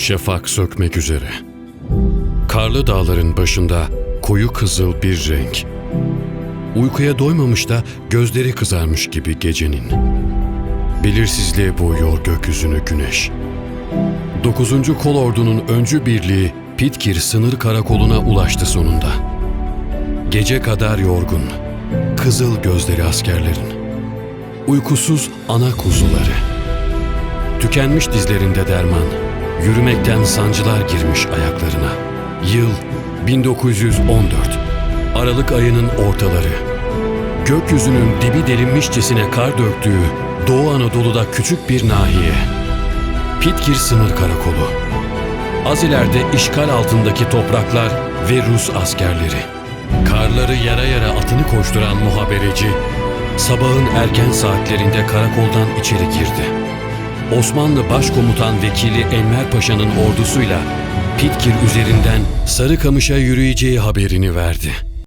Şafak sökmek üzere. Karlı dağların başında koyu kızıl bir renk. Uykuya doymamış da gözleri kızarmış gibi gecenin. Belirsizliğe boğuyor gökyüzünü güneş. 9. Kol Ordu'nun öncü birliği Pitkir sınır karakoluna ulaştı sonunda. Gece kadar yorgun, kızıl gözleri askerlerin. Uykusuz ana kuzuları. Tükenmiş dizlerinde derman, yürümekten sancılar girmiş ayaklarına. Yıl 1914. Aralık ayının ortaları. Gökyüzünün dibi delinmişçesine kar döktüğü Doğu Anadolu'da küçük bir nahiye. Pitkir Sınır Karakolu. Az ileride işgal altındaki topraklar ve Rus askerleri. Karları yara yara atını koşturan muhabereci, sabahın erken saatlerinde karakoldan içeri girdi. Osmanlı Başkomutan Vekili Enver Paşa'nın ordusuyla Pitkir üzerinden Sarıkamış'a yürüyeceği haberini verdi.